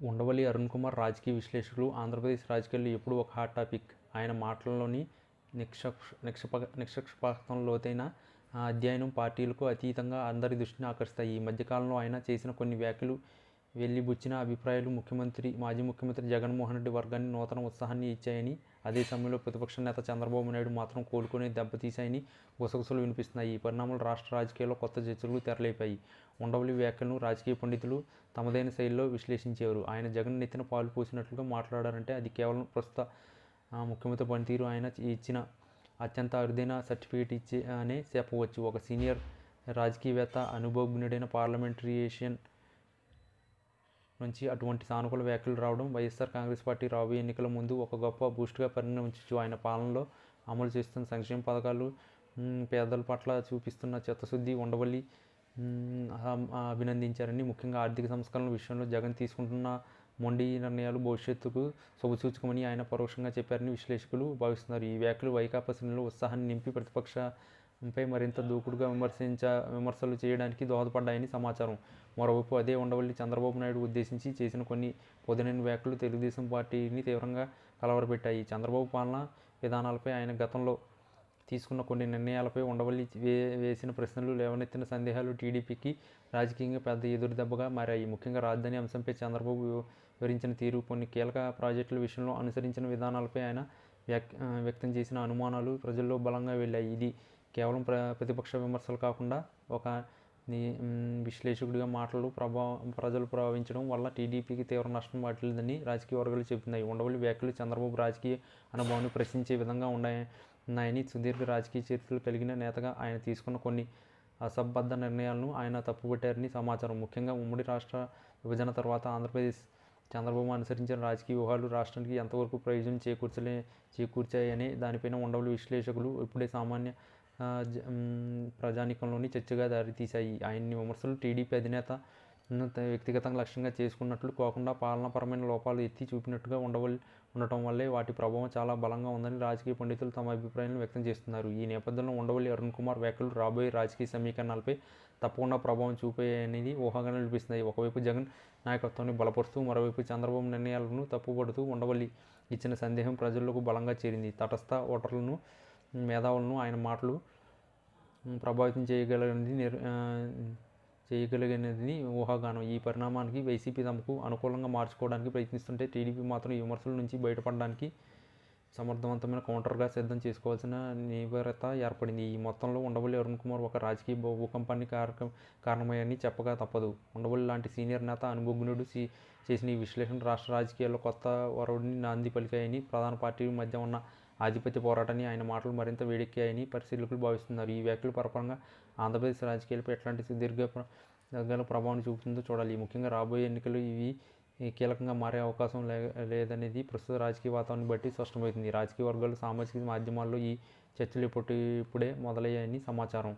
ఉండవల్లి అరుణ్ కుమార్ రాజకీయ విశ్లేషకులు ఆంధ్రప్రదేశ్ రాజకీయాల్లో ఎప్పుడూ ఒక హాట్ టాపిక్ ఆయన మాటల్లోని నిక్షక్ష నిక్షప నిష్పక్షపాతం లోతైన అధ్యయనం పార్టీలకు అతీతంగా అందరి దృష్టిని ఆకర్షిస్తాయి. ఈ మధ్యకాలంలో ఆయన చేసిన కొన్ని వ్యాఖ్యలు వెల్లిబుచ్చిన అభిప్రాయాలు ముఖ్యమంత్రి మాజీ ముఖ్యమంత్రి జగన్మోహన్ రెడ్డి వర్గాన్ని నూతన ఉత్సాహాన్ని ఇచ్చాయని అదే సమయంలో ప్రతిపక్ష నేత చంద్రబాబు నాయుడు మాత్రం కోలుకొని దెబ్బతీశాయని గుసగుసలు వినిపిస్తున్నాయి. ఈ పరిణామాలు రాష్ట్ర రాజకీయాల్లో కొత్త చర్చలు తెరలేపాయి. ఉండవల్లి వ్యాఖ్యలను రాజకీయ పండితులు తమదైన శైలిలో విశ్లేషించేవారు. ఆయన జగన్ నెత్తిన పాలు పోసినట్లుగా మాట్లాడారంటే అది కేవలం ప్రస్తుత ముఖ్యమంత్రి పనితీరు ఆయన ఇచ్చిన అత్యంత అరుదైన సర్టిఫికేట్ ఇచ్చే అనే చెప్పవచ్చు. ఒక సీనియర్ రాజకీయవేత్త అనుభవజ్ఞుడైన పార్లమెంటరీషియన్ నుంచి అటువంటి సానుకూల వ్యాఖ్యలు రావడం వైఎస్ఆర్ కాంగ్రెస్ పార్టీ రాబోయే ఎన్నికల ముందు ఒక గొప్ప బూస్ట్గా పరిణమించు ఆయన పాలనలో అమలు చేస్తున్న సంక్షేమ పథకాలు పేదల పట్ల చూపిస్తున్న చిత్తశుద్ధి ఉండవల్లి అభినందించారని ముఖ్యంగా ఆర్థిక సంస్కరణల విషయంలో జగన్ తీసుకుంటున్న మొండి నిర్ణయాలు భవిష్యత్తుకు శుభసూచకమని ఆయన పరోక్షంగా చెప్పారని విశ్లేషకులు భావిస్తున్నారు. ఈ వ్యాఖ్యలు వైకాపా శ్రేణులు ఉత్సాహాన్ని నింపి పై మరింత దూకుడుగా విమర్శించ విమర్శలు చేయడానికి దోహదపడ్డాయని సమాచారం. మరోవైపు అదే ఉండవల్లి చంద్రబాబు నాయుడు ఉద్దేశించి చేసిన కొన్ని పొదనైన వ్యాఖ్యలు తెలుగుదేశం పార్టీని తీవ్రంగా కలవరపెట్టాయి. చంద్రబాబు పాలన విధానాలపై ఆయన గతంలో తీసుకున్న కొన్ని నిర్ణయాలపై ఉండవల్లి వే వేసిన ప్రశ్నలు లేవనెత్తిన సందేహాలు టీడీపీకి రాజకీయంగా పెద్ద ఎదురుదెబ్బగా మారాయి. ముఖ్యంగా రాజధాని అంశంపై చంద్రబాబు వివరించిన తీరు కొన్ని కీలక ప్రాజెక్టుల విషయంలో అనుసరించిన విధానాలపై ఆయన వ్యక్తం చేసిన అనుమానాలు ప్రజల్లో బలంగా వెళ్ళాయి ఇది కేవలం ప్ర ప్రతిపక్ష విమర్శలు కాకుండా ఒక విశ్లేషకుడిగా మాటలు ప్రభావం ప్రజలు ప్రభావించడం వల్ల టీడీపీకి తీవ్ర నష్టం వాటిల్లిందని రాజకీయ వర్గాలు చెబుతున్నాయి. ఉండవల్లి వ్యాఖ్యలు చంద్రబాబు రాజకీయ అనుభవాన్ని ప్రశ్నించే విధంగా ఉన్నాయని సుదీర్ఘ రాజకీయ చరిత్రలు కలిగిన నేతగా ఆయన తీసుకున్న కొన్ని అసంబద్ధ నిర్ణయాలను ఆయన తప్పుపట్టారని సమాచారం. ముఖ్యంగా ఉమ్మడి రాష్ట్ర విభజన తర్వాత ఆంధ్రప్రదేశ్ చంద్రబాబు అనుసరించిన రాజకీయ వ్యూహాలు రాష్ట్రానికి ఎంతవరకు ప్రయోజనం చేకూర్చలే చేకూర్చాయని దానిపైన ఉండవల్లి విశ్లేషకులు ఇప్పుడే సామాన్య ప్రజానీకంలోని చర్చగా దారితీశాయి. ఆయన్ని విమర్శలు టీడీపీ అధినేత వ్యక్తిగతంగా లక్ష్యంగా చేసుకున్నట్లు కాకుండా పాలనాపరమైన లోపాలు ఎత్తి చూపినట్టుగా ఉండవల్ ఉండటం వల్లే వాటి ప్రభావం చాలా బలంగా ఉందని రాజకీయ పండితులు తమ అభిప్రాయాలను వ్యక్తం చేస్తున్నారు. ఈ నేపథ్యంలో ఉండవల్లి అరుణ్ కుమార్ వ్యాఖ్యలు రాబోయే రాజకీయ సమీకరణాలపై తప్పకుండా ప్రభావం చూపాయనేది ఊహాగానే నిలిపిస్తున్నాయి ఒకవైపు జగన్ నాయకత్వాన్ని బలపరుస్తూ మరోవైపు చంద్రబాబు నిర్ణయాలను తప్పుపడుతూ ఉండవల్లి ఇచ్చిన సందేహం ప్రజల్లోకి బలంగా చేరింది. తటస్థ ఓటర్లను మేధావులను ఆయన మాటలు ప్రభావితం చేయగలిగినది నిర్ చేయగలిగినది ఊహాగానం. ఈ పరిణామానికి వైసీపీ తమకు అనుకూలంగా మార్చుకోవడానికి ప్రయత్నిస్తుంటే టీడీపీ మాత్రం ఈ విమర్శల నుంచి బయటపడడానికి సమర్థవంతమైన కౌంటర్గా సిద్ధం చేసుకోవాల్సిన నివారత ఏర్పడింది. ఈ మొత్తంలో ఉండవల్లి అరుణ్ కుమార్ ఒక రాజకీయ భూ- భూకంపాన్ని కారక కారణమయ్యని చెప్పక తప్పదు. ఉండవల్లి లాంటి సీనియర్ నేత అనుభవజ్ఞుడు చేసిన ఈ విశ్లేషణ రాష్ట్ర రాజకీయాల్లో కొత్త వరవుడిని నాంది పలికాయని ప్రధాన పార్టీ మధ్య ఉన్న ఆధిపత్య పోరాటాన్ని ఆయన మాటలు మరింత వేడెక్కాయని పరిశీలకులు భావిస్తున్నారు. ఈ వ్యాఖ్యలు పరపరంగా ఆంధ్రప్రదేశ్ రాజకీయాలపై ఎట్లాంటి సుదీర్ఘ దగ్గర ప్రభావం చూపుతుందో చూడాలి. ముఖ్యంగా రాబోయే ఎన్నికలు ఇవి కీలకంగా మారే అవకాశం లే లేదనేది ప్రస్తుత రాజకీయ వాతావరణం బట్టి స్పష్టమవుతుంది. రాజకీయ వర్గాలు సామాజిక మాధ్యమాల్లో ఈ చర్చలు ఇప్పటి ఇప్పుడే మొదలయ్యాయని సమాచారం.